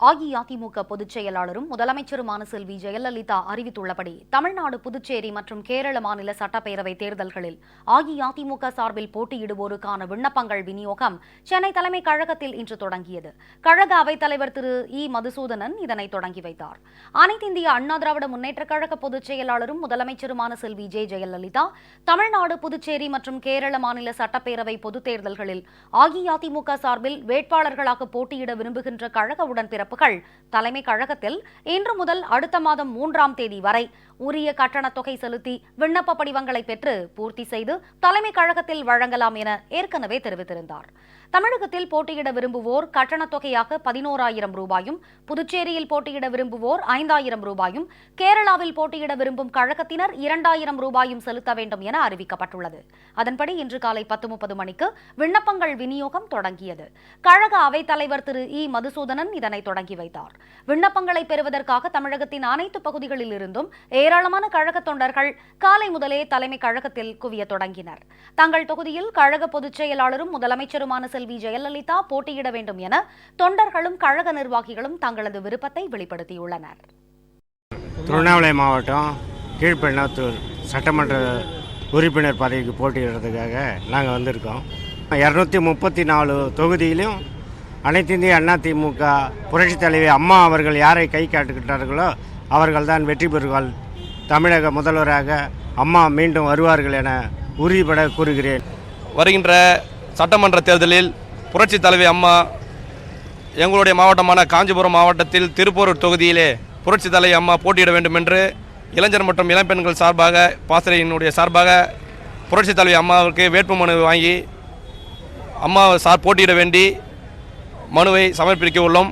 அஇஅதிமுக பொதுச் செயலாளரும் முதலமைச்சருமான செல்வி ஜெயலலிதா அறிவித்துள்ளபடி தமிழ்நாடு புதுச்சேரி மற்றும் கேரள மாநில சட்டப்பேரவை தேர்தல்களில் அஇஅதிமுக சார்பில் போட்டியிடுவோருக்கான விண்ணப்பங்கள் விநியோகம் சென்னை தலைமை கழகத்தில் இன்று தொடங்கியது. கழக அவைத்தலைவர் திரு. இ. மதுசூதனன் இதனை தொடங்கி வைத்தார். அனைத்து இந்திய அண்ணா திராவிட முன்னேற்றக் கழக பொதுச் செயலாளரும் முதலமைச்சருமான செல்வி ஜெ. ஜெயலலிதா தமிழ்நாடு புதுச்சேரி மற்றும் கேரள மாநில சட்டப்பேரவை பொதுத் தேர்தல்களில் அஇஅதிமுக சார்பில் வேட்பாளர்களாக போட்டியிட விரும்புகின்ற கழக உடன்பிறப்புகள் தலைமை கழகத்தில் இன்று முதல் அடுத்த மாதம் மூன்றாம் தேதி வரை உரிய கட்டணத் தொகை செலுத்தி விண்ணப்ப படிவங்களை பெற்று பூர்த்தி செய்து தலைமை கழகத்தில் வழங்கலாம் என ஏற்கனவே தெரிவித்திருந்தார். தமிழகத்தில் போட்டியிட விரும்புவோர் கட்டணத் தொகையாக பதினோராயிரம் ரூபாயும் புதுச்சேரியில் போட்டியிட விரும்புவோர் ஐந்தாயிரம் ரூபாயும் கேரளாவில் போட்டியிட விரும்பும் கழகத்தினர் இரண்டாயிரம் ரூபாயும் செலுத்த வேண்டும் என அறிவிக்கப்பட்டுள்ளது. அதன்படி இன்று காலை பத்து முப்பது மணிக்கு விண்ணப்பங்கள் விநியோகம் தொடங்கியது. கழக அவைத்தலைவர் திரு. இ. மதுசூதனன் இதனை தொடங்கி வைத்தார். விண்ணப்பங்களை பெறுவதற்காக தமிழகத்தின் அனைத்து பகுதிகளில் இருந்தும் ஏ. ஏராளமான கழக தொண்டர்கள் காலை முதலே தலைமை கழகத்தில் குவிய தொடங்கினர். தங்கள் தொகுதியில் கழக பொதுச் செயலாளரும் முதலமைச்சருமான செல்வி ஜெயலலிதா போட்டியிட வேண்டும் என தொண்டர்களும் கழக நிர்வாகிகளும் தங்களது விருப்பத்தை வெளிப்படுத்தியுள்ளனர். திருவண்ணாமலை மாவட்டம் கீழ்பெண்ணாத்தூர் சட்டமன்ற உறுப்பினர் பதவிக்கு போட்டியிடுறதுக்காக நாங்கள் வந்திருக்கோம். இரநூத்தி முப்பத்தி நாலு தொகுதியிலும் அனைத்து இந்திய அண்ணா திமுக புரட்சித் தலைவி அம்மா அவர்கள் யாரை கை காட்டுகின்றார்களோ அவர்கள்தான் வெற்றி பெறுவார்கள் தமிழக முதல்வராக அம்மா மீண்டும் வருவார்கள் என உறுதிபட கூறுகிறேன். வருகின்ற சட்டமன்ற தேர்தலில் புரட்சி தலைவி அம்மா எங்களுடைய மாவட்டமான காஞ்சிபுரம் மாவட்டத்தில் திருப்பூர் தொகுதியிலே புரட்சி தலைவி அம்மா போட்டியிட வேண்டும் என்று இளைஞர் மற்றும் இளம்பெண்கள் சார்பாக பாசறையினுடைய சார்பாக புரட்சி தலைவி அம்மாவுக்கு வேட்புமனு வாங்கி அம்மா சார் போட்டியிட வேண்டி மனுவை சமர்ப்பிக்க உள்ளோம்.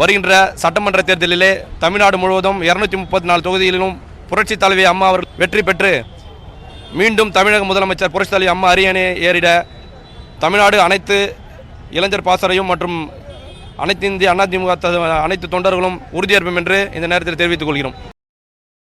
வருகின்ற சட்டமன்ற தேர்தலிலே தமிழ்நாடு முழுவதும் இரநூத்தி முப்பத்தி நாலு தொகுதிகளிலும் புரட்சி தலைவி அம்மா அவர்கள் வெற்றி பெற்று மீண்டும் தமிழக முதலமைச்சர் புரட்சி தலைவி அம்மா அரியணை ஏறிட தமிழ்நாடு அனைத்து இளைஞர் பாசறையும் மற்றும் அனைத்து இந்திய அதிமுக த- அனைத்து தொண்டர்களும் உறுதியேற்போம் என்று இந்த நேரத்தில் தெரிவித்துக் கொள்கிறோம்.